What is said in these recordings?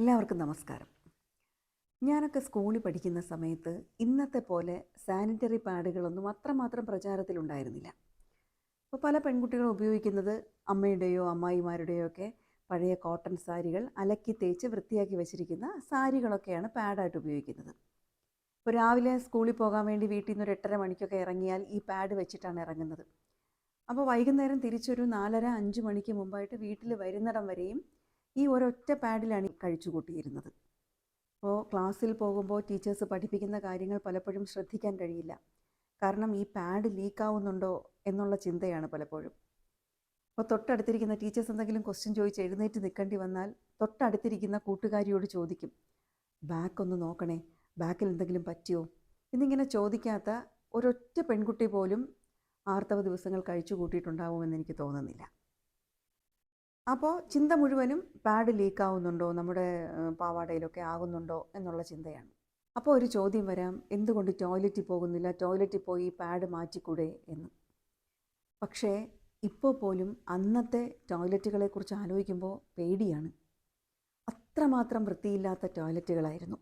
എല്ലാവർക്കും നമസ്കാരം. ഞാനൊക്കെ സ്കൂളിൽ പഠിക്കുന്ന സമയത്ത് ഇന്നത്തെ പോലെ സാനിറ്ററി പാഡുകളൊന്നും അത്രമാത്രം പ്രചാരത്തിലുണ്ടായിരുന്നില്ല. അപ്പോൾ പല പെൺകുട്ടികളും ഉപയോഗിക്കുന്നത് അമ്മയുടെയോ അമ്മായിമാരുടെയോ ഒക്കെ പഴയ കോട്ടൺ സാരികൾ അലക്കി തേച്ച് വൃത്തിയാക്കി വെച്ചിരിക്കുന്ന സാരികളൊക്കെയാണ് പാഡായിട്ട് ഉപയോഗിക്കുന്നത്. ഇപ്പോൾ രാവിലെ സ്കൂളിൽ പോകാൻ വേണ്ടി വീട്ടിൽ നിന്ന് ഒരു എട്ടര മണിക്കൊക്കെ ഇറങ്ങിയാൽ ഈ പാഡ് വെച്ചിട്ടാണ് ഇറങ്ങുന്നത്. അപ്പോൾ വൈകുന്നേരം തിരിച്ചൊരു നാലര അഞ്ച് മണിക്ക് മുമ്പായിട്ട് വീട്ടിൽ വരുന്നിടം വരെയും ഈ ഒരൊറ്റ പാഡിലാണ് കഴിച്ചു കൂട്ടിയിരുന്നത് അപ്പോൾ ക്ലാസ്സിൽ പോകുമ്പോൾ ടീച്ചേഴ്സ് പഠിപ്പിക്കുന്ന കാര്യങ്ങൾ പലപ്പോഴും ശ്രദ്ധിക്കാൻ കഴിയില്ല. കാരണം ഈ പാഡ് ലീക്കാവുന്നുണ്ടോ എന്നുള്ള ചിന്തയാണ് പലപ്പോഴും. അപ്പോൾ തൊട്ടടുത്തിരിക്കുന്ന ടീച്ചേഴ്സ് എന്തെങ്കിലും ക്വസ്റ്റ്യൻ ചോദിച്ച് എഴുന്നേറ്റ് നിൽക്കേണ്ടി വന്നാൽ തൊട്ടടുത്തിരിക്കുന്ന കൂട്ടുകാരിയോട് ചോദിക്കും ബാക്ക് ഒന്ന് നോക്കണേ ബാക്കിൽ എന്തെങ്കിലും പറ്റിയോ? എന്നിങ്ങനെ ചോദിക്കാത്ത ഒരൊറ്റ പെൺകുട്ടി പോലും ആർത്തവ ദിവസങ്ങൾ കഴിച്ചു കൂട്ടിയിട്ടുണ്ടാവുമെന്ന് എനിക്ക് തോന്നുന്നില്ല. അപ്പോൾ ചിന്ത മുഴുവനും പാഡ് ലീക്ക് ലീക്കാവുന്നുണ്ടോ നമ്മുടെ പാവാടയിലൊക്കെ ആകുന്നുണ്ടോ എന്നുള്ള ചിന്തയാണ്. അപ്പോൾ ഒരു ചോദ്യം വരാം എന്തുകൊണ്ട് ടോയ്ലറ്റിൽ പോകുന്നില്ല? ടോയ്ലറ്റിൽ പോയി പാഡ് മാറ്റിക്കൂടെ എന്ന്. പക്ഷേ ഇപ്പോൾ പോലും അന്നത്തെ ടോയ്ലറ്റുകളെക്കുറിച്ച് ആലോചിക്കുമ്പോൾ പേടിയാണ്. അത്രമാത്രം വൃത്തിയില്ലാത്ത ടോയ്ലറ്റുകളായിരുന്നു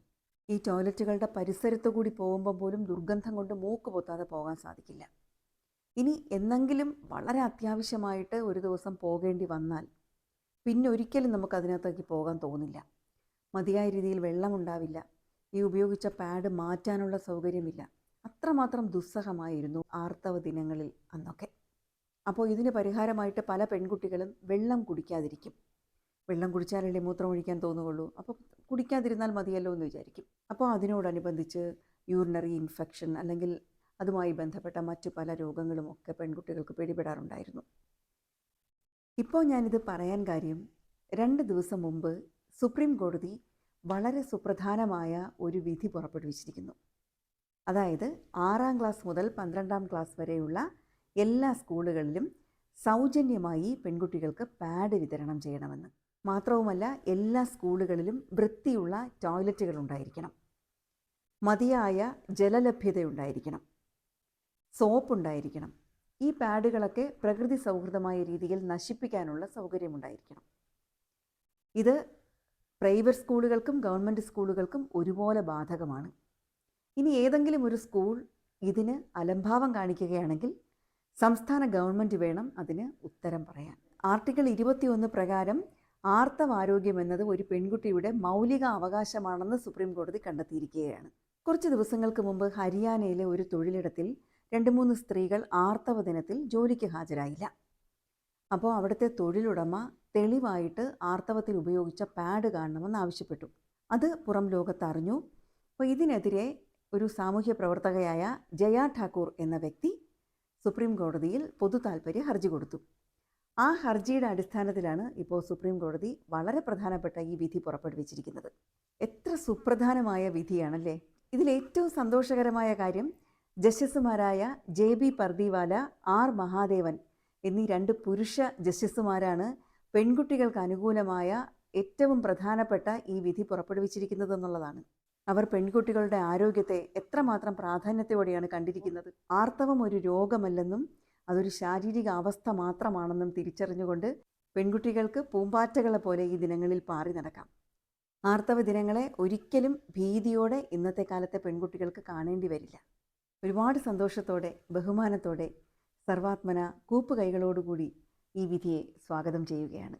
ഈ ടോയ്ലറ്റുകളുടെ പരിസരത്തു കൂടി പോകുമ്പോൾ പോലും ദുർഗന്ധം കൊണ്ട് മൂക്ക് പൊത്താതെ പോകാൻ സാധിക്കില്ല. ഇനി എന്നെങ്കിലും വളരെ അത്യാവശ്യമായിട്ട് ഒരു ദിവസം പോകേണ്ടി വന്നാൽ പിന്നെ ഒരിക്കലും നമുക്ക് അതിനകത്തേക്ക് പോകാൻ തോന്നില്ല. മതിയായ രീതിയിൽ വെള്ളമുണ്ടാവില്ല. ഈ ഉപയോഗിച്ച പാഡ് മാറ്റാനുള്ള സൗകര്യമില്ല. അത്രമാത്രം ദുസ്സഹമായിരുന്നു ആർത്തവ ദിനങ്ങളിൽ അന്നൊക്കെ. അപ്പോൾ ഇതിന് പരിഹാരമായിട്ട് പല പെൺകുട്ടികളും വെള്ളം കുടിക്കാതിരിക്കും. വെള്ളം കുടിച്ചാലല്ലേ മൂത്രം ഒഴിക്കാൻ തോന്നുകയുള്ളൂ. അപ്പോൾ കുടിക്കാതിരുന്നാൽ മതിയല്ലോ എന്ന് വിചാരിക്കും. അപ്പോൾ അതിനോടനുബന്ധിച്ച് യൂറിനറി ഇൻഫെക്ഷൻ അല്ലെങ്കിൽ അതുമായി ബന്ധപ്പെട്ട മറ്റു പല രോഗങ്ങളും ഒക്കെ പെൺകുട്ടികൾക്ക് പിടിപെടാറുണ്ടായിരുന്നു. ഇപ്പോൾ ഞാനിത് പറയാൻ കാര്യം രണ്ട് ദിവസം മുമ്പ് സുപ്രീം കോടതി വളരെ സുപ്രധാനമായ ഒരു വിധി പുറപ്പെടുവിച്ചിരിക്കുന്നു. അതായത് ആറാം ക്ലാസ് മുതൽ പന്ത്രണ്ടാം ക്ലാസ് വരെയുള്ള എല്ലാ സ്കൂളുകളിലും സൗജന്യമായി പെൺകുട്ടികൾക്ക് പാഡ് വിതരണം ചെയ്യണമെന്ന്. മാത്രവുമല്ല എല്ലാ സ്കൂളുകളിലും വൃത്തിയുള്ള ടോയ്ലറ്റുകൾ ഉണ്ടായിരിക്കണം. മതിയായ ജലലഭ്യത ഉണ്ടായിരിക്കണം സോപ്പ് ഉണ്ടായിരിക്കണം. ഈ പാഡുകളൊക്കെ പ്രകൃതി സൗഹൃദമായ രീതിയിൽ നശിപ്പിക്കാനുള്ള സൗകര്യമുണ്ടായിരിക്കണം. ഇത് പ്രൈവറ്റ് സ്കൂളുകൾക്കും ഗവൺമെന്റ് സ്കൂളുകൾക്കും ഒരുപോലെ ബാധകമാണ്. ഇനി ഏതെങ്കിലും ഒരു സ്കൂൾ ഇതിന് അലംഭാവം കാണിക്കുകയാണെങ്കിൽ സംസ്ഥാന ഗവൺമെന്റ് വേണം അതിന് ഉത്തരം പറയാൻ. ആർട്ടിക്കിൾ ഇരുപത്തിയൊന്ന് പ്രകാരം ആർത്തവാരോഗ്യം എന്നത് ഒരു പെൺകുട്ടിയുടെ മൗലിക അവകാശമാണെന്ന് സുപ്രീം കോടതി കണ്ടെത്തിയിരിക്കുകയാണ്. കുറച്ച് ദിവസങ്ങൾക്ക് മുമ്പ് ഹരിയാനയിലെ ഒരു തൊഴിലിടത്തിൽ രണ്ട് മൂന്ന് സ്ത്രീകൾ ആർത്തവ ദിനത്തിൽ ജോലിക്ക് ഹാജരായില്ല. അപ്പോൾ അവിടുത്തെ തൊഴിലുടമ തെളിവായിട്ട് ആർത്തവത്തിൽ ഉപയോഗിച്ച പാഡ് കാണണമെന്ന് ആവശ്യപ്പെട്ടു. അത് പുറം ലോകത്ത് അറിഞ്ഞു. അപ്പോൾ ഇതിനെതിരെ ഒരു സാമൂഹ്യ പ്രവർത്തകയായ ജയ ഠാക്കൂർ എന്ന വ്യക്തി സുപ്രീം കോടതിയിൽ പൊതു താൽപ്പര്യ ഹർജി കൊടുത്തു. ആ ഹർജിയുടെ അടിസ്ഥാനത്തിലാണ് ഇപ്പോൾ സുപ്രീം കോടതി വളരെ പ്രധാനപ്പെട്ട ഈ വിധി പുറപ്പെടുവിച്ചിരിക്കുന്നത്. എത്ര സുപ്രധാനമായ വിധിയാണല്ലേ? ഇതിൽ ഏറ്റവും സന്തോഷകരമായ കാര്യം ജസ്റ്റിസുമാരായ J B Pardiwala R Mahadevan എന്നീ രണ്ട് പുരുഷ ജസ്റ്റിസുമാരാണ് പെൺകുട്ടികൾക്ക് അനുകൂലമായ ഏറ്റവും പ്രധാനപ്പെട്ട ഈ വിധി പുറപ്പെടുവിച്ചിരിക്കുന്നത് എന്നുള്ളതാണ്. അവർ പെൺകുട്ടികളുടെ ആരോഗ്യത്തെ എത്രമാത്രം പ്രാധാന്യത്തോടെയാണ് കണ്ടിരിക്കുന്നത്? ആർത്തവം ഒരു രോഗമല്ലെന്നും അതൊരു ശാരീരിക അവസ്ഥ മാത്രമാണെന്നും തിരിച്ചറിഞ്ഞുകൊണ്ട് പെൺകുട്ടികൾക്ക് പൂമ്പാറ്റകളെ പോലെ ഈ ദിനങ്ങളിൽ പാറി നടക്കാം. ആർത്തവ ദിനങ്ങളെ ഒരിക്കലും ഭീതിയോടെ ഇന്നത്തെ കാലത്തെ പെൺകുട്ടികൾക്ക് കാണേണ്ടി വരില്ല. ഒരുപാട് സന്തോഷത്തോടെ ബഹുമാനത്തോടെ സർവാത്മന കൂപ്പുകൈകളോടുകൂടി ഈ വിധിയെ സ്വാഗതം ചെയ്യുകയാണ്.